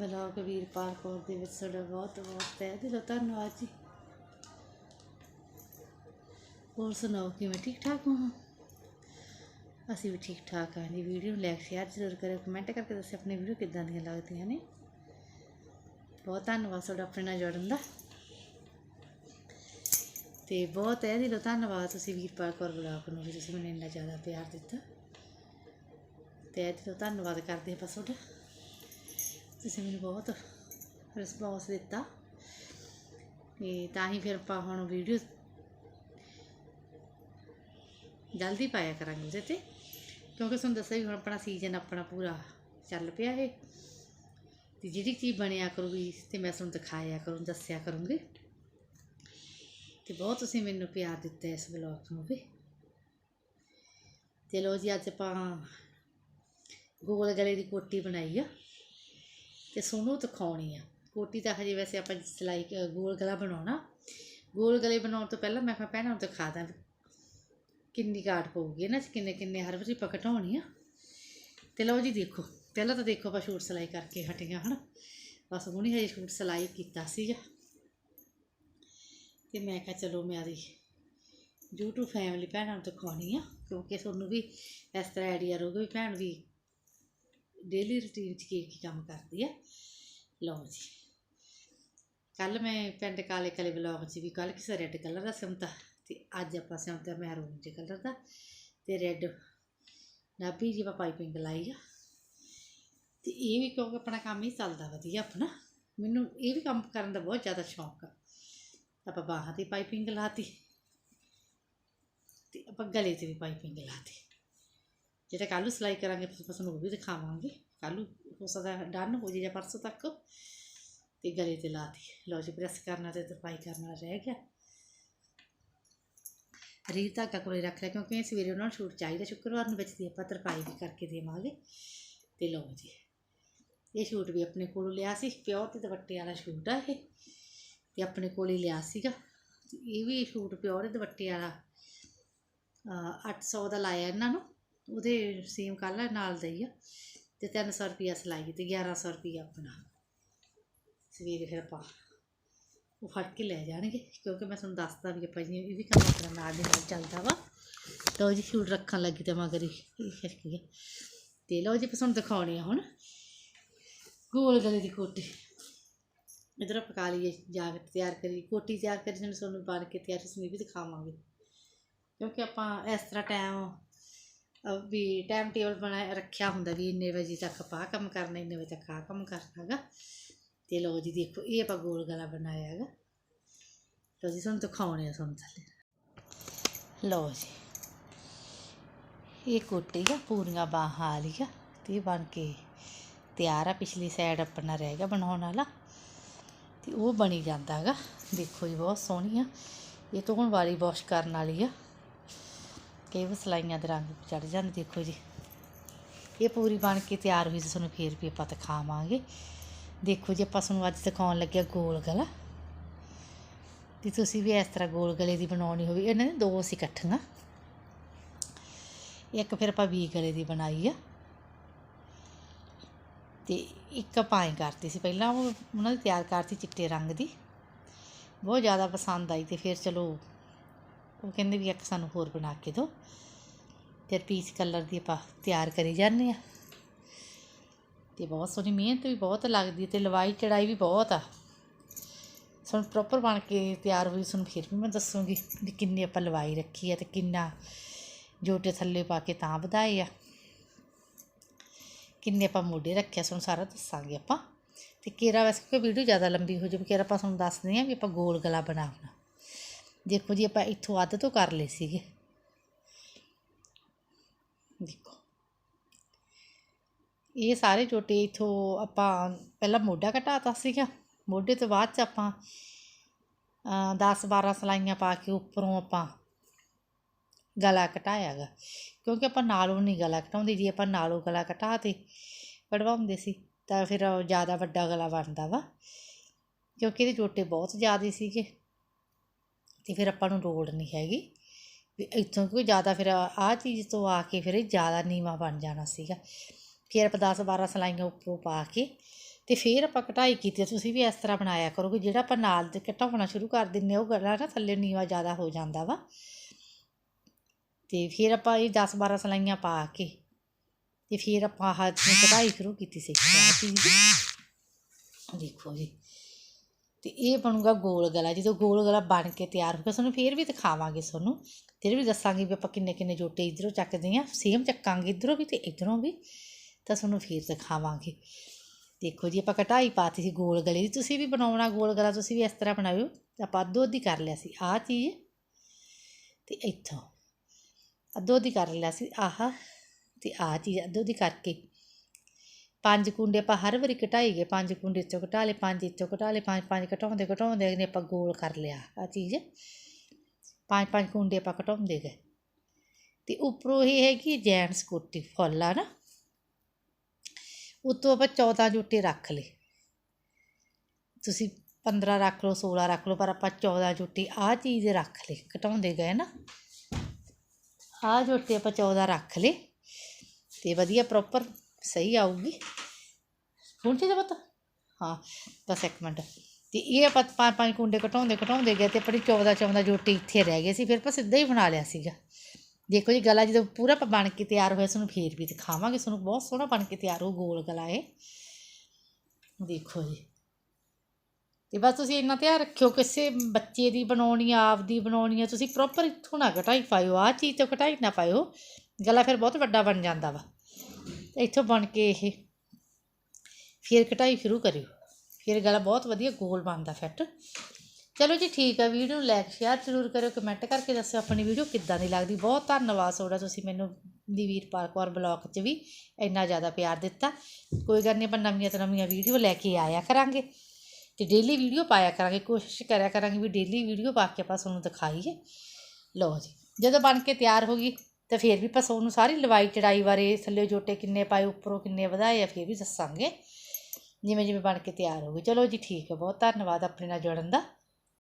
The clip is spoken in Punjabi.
ਬਲੌਗ ਵੀਰਪਾਲ ਕੌਰ ਦੇ ਵਿੱਚ ਤੁਹਾਡਾ ਬਹੁਤ ਬਹੁਤ ਤਹਿ ਦਿਲੋਂ ਧੰਨਵਾਦ ਜੀ। ਹੋਰ ਸੁਣਾਓ, ਕਿਵੇਂ ਠੀਕ ਠਾਕ ਹੋ? ਅਸੀਂ ਵੀ ਠੀਕ ਠਾਕ ਹਾਂ ਜੀ। ਵੀਡੀਓ ਨੂੰ ਲਾਈਕ ਸ਼ੇਅਰ ਜ਼ਰੂਰ ਕਰਿਓ ਕਮੈਂਟ ਕਰਕੇ ਦੱਸਿਓ ਆਪਣੀ ਵੀਡੀਓ ਕਿੱਦਾਂ ਦੀਆਂ ਲੱਗਦੀਆਂ ਨੇ। ਬਹੁਤ ਧੰਨਵਾਦ ਤੁਹਾਡਾ ਆਪਣੇ ਨਾਲ ਜੁੜਨ ਦਾ। ਤੇ ਬਹੁਤ ਤਹਿ ਦਿਲੋਂ ਧੰਨਵਾਦ ਤੁਸੀਂ ਵੀਰਪਾਲ ਕੌਰ ਬਲਾਕ ਨੂੰ ਵੀ, ਤੁਸੀਂ ਮੈਨੂੰ ਇੰਨਾ ਜ਼ਿਆਦਾ ਪਿਆਰ ਦਿੱਤਾ। ਤਹਿ ਦਿਲੋਂ ਧੰਨਵਾਦ ਕਰਦੇ ਹਾਂ ਬਸ ਤੁਹਾਡਾ। ਤੁਸੀਂ ਮੈਨੂੰ ਬਹੁਤ ਰਿਸਪੌਂਸ ਦਿੱਤਾ। ਤੇ ਤਾਂ ਹੀ ਫਿਰ ਆਪਾਂ ਹੁਣ ਵੀਡੀਓ ਜਲਦੀ ਪਾਇਆ ਕਰਾਂਗੇ ਉਹਦੇ ਤੇ। ਕਿਉਂਕਿ ਤੁਹਾਨੂੰ ਦੱਸਿਆ ਵੀ ਹੁਣ ਆਪਣਾ ਸੀਜ਼ਨ ਆਪਣਾ ਪੂਰਾ ਚੱਲ ਪਿਆ ਹੈ ਤੇ ਜਿਹੜੀ ਚੀਜ਼ ਬਣਿਆ ਕਰੂਗੀ, ਤੇ ਮੈਂ ਤੁਹਾਨੂੰ ਦਿਖਾਇਆ ਕਰੂੰ, ਦੱਸਿਆ ਕਰੂੰਗੀ। ਤੇ ਬਹੁਤ ਤੁਸੀਂ ਮੈਨੂੰ ਪਿਆਰ ਦਿੱਤਾ ਇਸ ਬਲੌਗ ਨੂੰ ਵੀ। ਤੇ ਲੋ ਜੀ, ਅੱਜ ਆਪਾਂ ਗੋਲ ਗਲੇ ਦੀ ਕੋਟੀ ਬਣਾਈ ਆ। ਤੇ ਸੋਨੂੰ ਦਿਖਾਉਣੀ ਆ। ਕੋਟੀ ਤਾਂ ਹਜੇ ਵੈਸੇ ਆਪਾਂ ਸਿਲਾਈ ਗੋਲ ਗਲਾ ਬਣਾਉਣਾ। ਗੋਲ ਗਲੇ ਬਣਾਉਣ ਤੋਂ ਪਹਿਲਾਂ ਮੈਂ ਕਿਹਾ ਪਹਿਲਾਂ ਨੂੰ ਦਿਖਾ ਦਾਂ ਕਿੰਨੀ ਕਾਟ ਪਊਗੀ ਇਹਨਾਂ 'ਚ ਕਿੰਨੇ ਕਿੰਨੇ ਹਰ ਵਾਰੀ ਪਕਟਾਉਣੀ ਆ। ਤੇ ਲਓ ਜੀ ਦੇਖੋ, ਪਹਿਲਾਂ ਤਾਂ ਦੇਖੋ ਆਪਾਂ ਸ਼ੂਟ ਸਿਲਾਈ ਕਰਕੇ ਹਟੀਆਂ ਹਨ। ਬਸ ਹੁਣੀ ਹਜੇ ਸ਼ੂਟ ਸਿਲਾਈ ਕੀਤਾ ਸੀਗਾ। ਤੇ ਮੈਂ ਕਿਹਾ ਚਲੋ ਮੈਂ ਆਦੀ YouTube ਫੈਮਿਲੀ ਭੈਣਾਂ ਨੂੰ ਦਿਖਾਉਣੀ ਆ, ਕਿਉਂਕਿ ਤੁਹਾਨੂੰ ਵੀ ਇਸ ਤਰ੍ਹਾਂ ਆਈਡੀਆ ਰਹੂਗਾ ਵੀ ਭੈਣ ਵੀ ਡੇਲੀ ਰੁਟੀਨ 'ਚ ਕੀ ਕੀ ਕੰਮ ਕਰਦੀ ਆ? ਲਓ ਜੀ। ਕੱਲ ਮੈਂ ਪਿੰਡ ਕਾਲੇ ਕਾਲੇ ਬਲੌਗ 'ਚ ਵੀ ਕੱਲ ਕਿਸੇ ਰੈੱਡ ਕਲਰ ਦਾ ਸਿਮਤਾ ਤੇ ਅੱਜ ਆਪਾਂ ਸਿਮਤਾ ਮਹਿਰੂਨ ਜਿਹੇ ਕਲਰ ਦਾ ਤੇ ਰੈੱਡ ਨਾਭੀ ਜੀ ਆਪਾਂ ਪਾਈਪਿੰਗ ਲਾਈ ਆ। ਤੇ ਇਹ ਵੀ ਕਿਉਂਕਿ ਆਪਣਾ ਕੰਮ ਹੀ ਚੱਲਦਾ ਵਧੀਆ ਆਪਣਾ। ਮੈਨੂੰ ਇਹ ਵੀ ਕੰਮ ਕਰਨ ਦਾ ਬਹੁਤ ਜ਼ਿਆਦਾ ਸ਼ੌਂਕ ਆ। ਆਪਾਂ ਬਾਹਾਂ ਤੇ ਪਾਈਪਿੰਗ ਲਾਤੀ ਤੇ ਆਪਾਂ ਗਲੇ ਤੇ ਵੀ ਪਾਈਪਿੰਗ ਲਾਤੀ। ਜਿਹੜਾ ਕੱਲ੍ਹ ਨੂੰ ਸਿਲਾਈ ਕਰਾਂਗੇ ਫਿਰ ਤੁਹਾਨੂੰ ਉਹ ਵੀ ਦਿਖਾਵਾਂਗੇ ਕੱਲ੍ਹ ਹੋ ਸਕਦਾ ਡਨ ਹੋ ਜੇ ਜਾਂ ਪਰਸੋਂ ਤੱਕ ਤੇ ਗਲੇ ਤੇ ਲਾਤੀ ਲਓ ਜੀ ਪ੍ਰੈਸ ਕਰਨਾ ਤੇ ਤਰਪਾਈ ਕਰਨਾ ਰਹਿ ਗਿਆ ਰੀਤ ਧਾਗਾ ਕੋਲੇ ਰੱਖ ਲਿਆ ਕਿਉਂਕਿ ਸਵੇਰੇ ਉਹਨਾਂ ਨੂੰ ਛੂਟ ਚਾਹੀਦਾ ਸ਼ੁੱਕਰਵਾਰ ਨੂੰ ਵਿੱਚ ਦੀ ਆਪਾਂ ਤਰਪਾਈ ਵੀ ਕਰਕੇ ਦੇਵਾਂਗੇ ਤੇ ਲਓ ਜੀ ਇਹ ਸ਼ੂਟ ਵੀ ਆਪਣੇ ਕੋਲੋਂ ਲਿਆ ਸੀ ਪਿਓਰ ਤੇ ਦੁਪੱਟੇ ਵਾਲਾ ਸ਼ੂਟ ਆ ਇਹ ਤੇ ਆਪਣੇ ਕੋਲ ਹੀ ਲਿਆ ਸੀਗਾ ਇਹ ਵੀ ਸ਼ੂਟ ਪਿਓਰ ਦੇ ਦੁਪੱਟੇ ਵਾਲਾ ਅਹ 800 ਦਾ ਲਾਇਆ ਇਹਨਾਂ ਨੂੰ ਉਹਦੇ ਸੇਮ ਕਲਰ ਨਾਲ ਦਾ ਹੀ ਆ ਤੇ 300 ਰੁਪਿਆ ਸਿਲਾਈ ਤੇ 1100 ਰੁਪਿਆ ਆਪਣਾ। ਸਵੇਰੇ ਫਿਰ ਆਪਾਂ ਉਹ ਫੜ ਕੇ ਲੈ ਜਾਣਗੇ, ਕਿਉਂਕਿ ਮੈਂ ਤੁਹਾਨੂੰ ਦੱਸਦਾ ਵੀ ਆਪਾਂ ਜੀ, ਇਹ ਵੀ ਕੰਮ ਆਪਣਾ ਨਾਲ ਦੇ ਨਾਲ ਚੱਲਦਾ ਵਾ। ਲਓ ਜੀ, ਸ਼ੂਟ ਰੱਖਣ ਲੱਗੀ ਤੇ ਮਗਰ ਹੀ ਇਹ ਖਿਸਕ ਗਿਆ ਤੇ ਲਓ ਜੀ ਪਸੰਦ ਦਿਖਾਉਣੀ ਆ ਹੁਣ। ਗੋਲ ਗਲੇ ਦੀ ਕੋਟੀ। ਇਧਰ ਪਕਾ ਲਈਏ ਜਾਕਟ ਤਿਆਰ ਕਰੀ ਕੋਟੀ ਤਿਆਰ ਕਰੀ ਜਿਹਨੂੰ ਤੁਹਾਨੂੰ ਬਣ ਕੇ ਤਿਆਰ ਤੁਸੀਂ ਵੀ ਦਿਖਾਵਾਂਗੇ। ਕਿਉਂਕਿ ਆਪਾਂ ਇਸ ਤਰ੍ਹਾਂ ਟਾਈਮ ਵੀ ਟਾਈਮ ਟੇਬਲ ਬਣਾ ਰੱਖਿਆ ਹੁੰਦਾ ਵੀ ਇੰਨੇ ਵਜੇ ਤੱਕ ਆਪਾਂ ਆਹ ਕੰਮ ਕਰਨਾ, ਇੰਨੇ ਵਜੇ ਤੱਕ ਆਹ ਕੰਮ ਕਰਨਾ ਹੈਗਾ। ਤੇ ਲਓ ਜੀ, ਦੇਖੋ, ਇਹ ਆਪਾਂ ਗੋਲ ਗਲਾ ਬਣਾਇਆ ਹੈਗਾ। ਲਓ ਜੀ, ਤੁਹਾਨੂੰ ਦਿਖਾਉਣੇ ਆ ਤੁਹਾਨੂੰ ਥੱਲੇ। ਲਓ ਜੀ, ਇਹ ਕੋਟੀ ਆ, ਪੂਰੀਆਂ ਬਾਹਾਂ ਵਾਲੀ ਆ, ਤੇ ਇਹ ਬਣ ਕੇ ਤਿਆਰ ਆ। ਪਿਛਲੀ ਸਾਈਡ ਆਪਣਾ ਰਹਿ ਗਿਆ ਬਣਾਉਣ ਵਾਲਾ, ਤੇ ਉਹ ਬਣੀ ਜਾਂਦਾ ਹੈਗਾ। ਦੇਖੋ ਜੀ, ਬਹੁਤ ਸੋਹਣੀ ਆ। ਇਹ ਧੋਣ ਵਾਲੀ ਵਾਰੀ ਵਾਸ਼ ਕਰਨ ਵਾਲੀ ਆ। ਕਈ ਵਾਰ ਸਲਾਈਆਂ ਦੇ ਰੰਗ ਚੜ ਜਾਂਦੇ ਦੇਖੋ ਜੀ। ਇਹ ਪੂਰੀ ਬਣ ਕੇ ਤਿਆਰ ਹੋਈ ਸੀ, ਤੁਹਾਨੂੰ ਫੇਰ ਵੀ ਆਪਾਂ ਦਿਖਾਵਾਂਗੇ। ਦੇਖੋ ਜੀ, ਆਪਾਂ ਤੁਹਾਨੂੰ ਅੱਜ ਦਿਖਾਉਣ ਲੱਗਿਆ ਗੋਲ ਗਲਾ। ਤੇ ਤੁਸੀਂ ਵੀ ਇਸ ਤਰ੍ਹਾਂ ਗੋਲ ਗਲੇ ਦੀ ਬਣਾਉਣੀ ਹੋਵੇ। ਇਹਨਾਂ ਨੇ ਦੋ ਅਸੀਂ ਇਕੱਠੀਆਂ। ਇੱਕ ਫਿਰ ਆਪਾਂ ਵੀ ਗਲੇ ਦੀ ਬਣਾਈ ਆ। ਤੇ ਇੱਕ ਪਾਏ ਕਰਤੀ ਸੀ, ਪਹਿਲਾਂ ਉਹ ਉਹਨਾਂ ਦੀ ਤਿਆਰ ਕਰਤੀ ਚਿੱਟੇ ਰੰਗ ਦੀ। ਬਹੁਤ ਜ਼ਿਆਦਾ ਪਸੰਦ ਆਈ ਤੇ ਫਿਰ ਚਲੋ ਉਹ ਕਹਿੰਦੇ ਵੀ ਇੱਕ ਸਾਨੂੰ ਹੋਰ ਬਣਾ ਕੇ ਦਿਓ। ਫਿਰ ਪੀਚ ਕਲਰ ਦੀ ਆਪਾਂ ਤਿਆਰ ਕਰੀ ਜਾਂਦੇ ਆ ਤੇ ਬਹੁਤ ਸੋਹਣੀ ਮਿਹਨਤ ਵੀ ਬਹੁਤ ਲੱਗਦੀ ਤੇ ਲਵਾਈ ਚੜਾਈ ਵੀ ਬਹੁਤ ਆ। ਸੁਣ ਪ੍ਰੋਪਰ ਬਣ ਕੇ ਤਿਆਰ ਹੋਈ ਸੁਣ ਫਿਰ ਵੀ ਮੈਂ ਦੱਸੂਗੀ ਵੀ ਕਿੰਨੀ ਆਪਾਂ ਲਵਾਈ ਰੱਖੀ ਆ ਤੇ ਕਿੰਨਾ ਜੋਟੇ ਥੱਲੇ ਪਾ ਕੇ ਤਾਂ ਵਧਾਏ ਆ। ਕਿੰਨੇ ਆਪਾਂ ਮੋਢੇ ਰੱਖਿਆ ਸਾਨੂੰ ਸਾਰਾ ਦੱਸਾਂਗੇ ਆਪਾਂ। ਤੇ ਕੇਰਾ ਵੈਸੇ ਕਿ ਵੀਡੀਓ ਜ਼ਿਆਦਾ ਲੰਬੀ ਹੋ ਜਾਵੇ ਕੇਰਾ ਆਪਾਂ ਤੁਹਾਨੂੰ ਦੱਸਦੇ ਹਾਂ ਵੀ ਆਪਾਂ ਗੋਲ ਗਲਾ ਬਣਾਉਣਾ। ਦੇਖੋ ਜੀ ਆਪਾਂ ਇੱਥੋਂ ਅੱਧ ਤੋਂ ਕਰ ਲਏ ਸੀਗੇ। ਦੇਖੋ। ਇਹ ਸਾਰੇ ਜੋਟੇ ਇਥੋਂ ਆਪਾਂ ਪਹਿਲਾਂ ਮੋਢਾ ਘਟਾਤਾ ਸੀਗਾ। ਮੋਢੇ ਤੋਂ ਬਾਅਦ ਚ ਆਪਾਂ 10 12 ਸਲਾਈਆਂ ਪਾ ਕੇ ਉੱਪਰੋਂ ਆਪਾਂ ਗਲਾ ਘਟਾਇਆ ਗਾ ਕਿਉਂਕਿ ਆਪਾਂ ਨਾਲੋਂ ਨਹੀਂ ਗਲਾ ਘਟਾਉਂਦੇ, ਜੇ ਆਪਾਂ ਨਾਲੋਂ ਗਲਾ ਘਟਾ ਤੇ ਕਢਵਾਉਂਦੇ ਸੀ, ਤਾਂ ਫਿਰ ਜ਼ਿਆਦਾ ਵੱਡਾ ਗਲਾ ਬਣਦਾ ਵਾ। ਕਿਉਂਕਿ ਇਹਦੇ ਜੋਟੇ ਬਹੁਤ ਜ਼ਿਆਦਾ ਸੀਗੇ। ਤੇ ਫਿਰ ਆਪਾਂ ਨੂੰ ਲੋੜ ਨਹੀਂ ਹੈਗੀ। ਵੀ ਇੱਥੋਂ ਕੋਈ ਜ਼ਿਆਦਾ ਫਿਰ ਆਹ ਚੀਜ਼ ਤੋਂ ਆ ਕੇ ਫਿਰ ਜ਼ਿਆਦਾ ਨੀਵਾ ਬਣ ਜਾਣਾ ਸੀਗਾ। ਫਿਰ ਆਪਾਂ 10 12 ਸਲਾਈਆਂ ਉੱਪਰੋਂ ਪਾ ਕੇ ਤੇ ਫਿਰ ਆਪਾਂ ਕਢਾਈ ਕੀਤੀ। ਤੁਸੀਂ ਵੀ ਇਸ ਤਰ੍ਹਾਂ ਬਣਾਇਆ ਕਰੋ ਕਿ ਜਿਹੜਾ ਆਪਾਂ ਨਾਲ ਦੇ ਘਟਾਉਣਾ ਸ਼ੁਰੂ ਕਰ ਦਿੰਨੇ ਉਹ ਗਲਾ ਨਾ ਥੱਲੇ ਨੀਵਾ ਜ਼ਿਆਦਾ ਹੋ ਜਾਂਦਾ ਵਾ। ਤੇ ਫਿਰ ਆਪਾਂ ਇਹ 10 12 ਸਲਾਈਆਂ ਪਾ ਕੇ ਤੇ ਫਿਰ ਆਪਾਂ ਆਹ ਆਪਣੀ ਕਢਾਈ ਸ਼ੁਰੂ ਕੀਤੀ ਸੀ। ਆਹ ਚੀਜ਼। ਦੇਖੋ ਜੀ। ਅਤੇ ਇਹ ਬਣੂਗਾ ਗੋਲ ਗਲਾ। ਜਦੋਂ ਗੋਲ ਗਲਾ ਬਣ ਕੇ ਤਿਆਰ ਹੋ ਗਿਆ ਤੁਹਾਨੂੰ ਫਿਰ ਵੀ ਦਿਖਾਵਾਂਗੇ ਤੁਹਾਨੂੰ। ਫਿਰ ਵੀ ਦੱਸਾਂਗੇ ਵੀ ਆਪਾਂ ਕਿੰਨੇ ਕਿੰਨੇ ਜੋਟੇ ਇਧਰੋਂ ਚੱਕਦੇ ਹਾਂ। ਸੇਮ ਚੱਕਾਂਗੇ ਇਧਰੋਂ ਵੀ ਤੇ ਇਧਰੋਂ ਵੀ। ਤਾਂ ਤੁਹਾਨੂੰ ਫਿਰ ਦਿਖਾਵਾਂਗੇ। ਦੇਖੋ ਜੀ, ਆਪਾਂ ਕਟਾਈ ਪਾਤੀ ਸੀ ਗੋਲ ਗਲੇ ਦੀ। ਤੁਸੀਂ ਵੀ ਬਣਾਉਣਾ ਗੋਲ ਗਲਾ, ਤੁਸੀਂ ਵੀ ਇਸ ਤਰ੍ਹਾਂ ਬਣਾਇਓ। ਆਪਾਂ ਅੱਧੋ ਅੱਧੀ ਕਰ ਲਿਆ ਸੀ। ਆਹ ਚੀਜ਼ ਤੇ ਇੱਥੋਂ। ਅੱਧੋ ਅੱਧੀ ਕਰ ਲਿਆ ਸੀ। ਆਹ। ਤੇ ਆਹ ਚੀਜ਼ ਅੱਧੋ ਅੱਧੀ ਕਰਕੇ ਪੰਜ ਕੁੰਡੇ ਆਪਾਂ ਹਰ ਵਾਰੀ ਘਟਾਈ ਗਏ, ਪੰਜ ਕੁੰਡੇ ਚੋਂ ਘਟਾ ਲਏ, ਪੰਜ ਇੱਥੋਂ ਘਟਾ ਲਏ, ਪੰਜ ਪੰਜ ਘਟਾਉਂਦੇ ਘਟਾਉਂਦੇ ਨੇ ਆਪਾਂ ਗੋਲ ਕਰ ਲਿਆ ਆ ਚੀਜ਼। ਪੰਜ ਪੰਜ ਕੁੰਡੇ ਆਪਾਂ ਘਟਾਉਂਦੇ ਗਏ। ਤੇ ਉੱਪਰੋਂ ਇਹ ਹੈਗੀ ਕਿ ਜੈਂਟਸ ਫੁੱਲ ਆ ਨਾ, ਉੱਤੋਂ ਆਪਾਂ 14 ਜੁੱਟੇ ਰੱਖ ਲਏ। ਤੁਸੀਂ 15 ਰੱਖ ਲਓ 16 ਰੱਖ ਲਓ, ਪਰ ਆਪਾਂ 14 ਜੁੱਟੀ ਆਹ ਚੀਜ਼ ਰੱਖ ਲਏ, ਘਟਾਉਂਦੇ ਗਏ ਨਾ। ਆਹ ਜੁੱਤੇ ਆਪਾਂ 14 ਰੱਖ ਲਏ, ਤੇ ਵਧੀਆ ਪ੍ਰੋਪਰ ਸਹੀ ਆਊਗੀ। ਹੁਣ ਤੇ ਪਤਾ। ਹਾਂ ਬਸ ਇੱਕ ਮਿੰਟ। ਤੇ ਇਹ ਆਪਾਂ ਪੰਜ ਪੰਜ ਕੁੰਡੇ ਘਟਾਉਂਦੇ ਘਟਾਉਂਦੇ ਗਏ ਤੇ ਆਪਣੀ 14 14 ਜੋਟੀ ਇੱਥੇ ਰਹਿ ਗਏ ਸੀ, ਫਿਰ ਆਪਾਂ ਸਿੱਧਾ ਹੀ ਬਣਾ ਲਿਆ ਸੀਗਾ। ਦੇਖੋ ਜੀ, ਗਲਾ ਜਦੋਂ ਪੂਰਾ ਬਣ ਕੇ ਤਿਆਰ ਹੋਇਆ ਤੁਹਾਨੂੰ ਫੇਰ ਵੀ ਦਿਖਾਵਾਂਗੇ। ਤੁਹਾਨੂੰ ਬਹੁਤ ਸੋਹਣਾ ਬਣ ਕੇ ਤਿਆਰ ਹੋ ਗੋਲ ਗਲਾ ਇਹ। ਦੇਖੋ ਜੀ। ਤੇ ਬਸ ਤੁਸੀਂ ਇੰਨਾ ਧਿਆਨ ਰੱਖਿਓ, ਕਿਸੇ ਬੱਚੇ ਦੀ ਬਣਾਉਣੀ ਆ ਆਪ ਦੀ ਬਣਾਉਣੀ ਆ, ਤੁਸੀਂ ਪ੍ਰੋਪਰ ਇੱਥੋਂ ਨਾ ਘਟਾਈ ਪਾਇਓ, ਆਹ ਚੀਜ਼ ਤੋਂ ਘਟਾਈ ਨਾ ਪਾਇਓ। ਗਲਾ ਫਿਰ ਬਹੁਤ ਵੱਡਾ ਬਣ ਜਾਂਦਾ ਵਾ। ਤੇ ਇੱਥੋਂ ਬਣ ਕੇ ਇਹ। ਫਿਰ ਕਟਾਈ ਸ਼ੁਰੂ ਕਰਿਓ ਫਿਰ ਗਲਾ ਬਹੁਤ ਵਧੀਆ ਗੋਲ ਬਣਦਾ ਫਿੱਟ। ਚਲੋ ਜੀ, ਠੀਕ ਆ। ਵੀਡੀਓ ਨੂੰ ਲਾਈਕ ਸ਼ੇਅਰ ਜ਼ਰੂਰ ਕਰਿਓ ਕਮੈਂਟ ਕਰਕੇ ਦੱਸਿਓ ਆਪਣੀ ਵੀਡੀਓ ਕਿੱਦਾਂ ਦੀ ਲੱਗਦੀ। ਬਹੁਤ ਧੰਨਵਾਦ ਤੁਹਾਡਾ, ਤੁਸੀਂ ਮੈਨੂੰ ਦੀ ਵੀਰਪਾਲ ਕੌਰ ਬਲੌਗ 'ਚ ਵੀ ਇੰਨਾ ਜ਼ਿਆਦਾ ਪਿਆਰ ਦਿੱਤਾ। ਕੋਈ ਗੱਲ ਨਹੀਂ ਆਪਾਂ ਨਵੀਆਂ ਤੋਂ ਨਵੀਆਂ ਵੀਡੀਓ ਲੈ ਕੇ ਆਇਆ ਕਰਾਂਗੇ ਤੇ ਡੇਲੀ ਵੀਡੀਓ ਪਾਇਆ ਕਰਾਂਗੇ। ਕੋਸ਼ਿਸ਼ ਕਰਿਆ ਕਰਾਂਗੇ ਵੀ ਡੇਲੀ ਵੀਡੀਓ ਪਾ ਕੇ ਆਪਾਂ ਤੁਹਾਨੂੰ ਦਿਖਾਈਏ। ਲਓ ਜੀ, ਜਦੋਂ ਬਣ ਕੇ ਤਿਆਰ ਹੋ ਗਈ ਤੇ ਫਿਰ ਵੀ ਆਪਾਂ ਉਹਨੂੰ ਸਾਰੀ ਲਵਾਈ ਚੜਾਈ ਬਾਰੇ ਥੱਲੇ ਜੋਟੇ ਕਿੰਨੇ ਪਾਏ, ਉੱਪਰੋਂ ਕਿੰਨੇ ਵਧਾਏ ਆ, ਫਿਰ ਵੀ ਦੱਸਾਂਗੇ। ਜਿਵੇਂ ਜਿਵੇਂ ਬਣ ਕੇ ਤਿਆਰ ਹੋ ਗਈ ਚਲੋ ਜੀ, ਠੀਕ ਹੈ ਬਹੁਤ ਧੰਨਵਾਦ ਆਪਣੇ ਨਾਲ ਜੁੜਨ ਦਾ।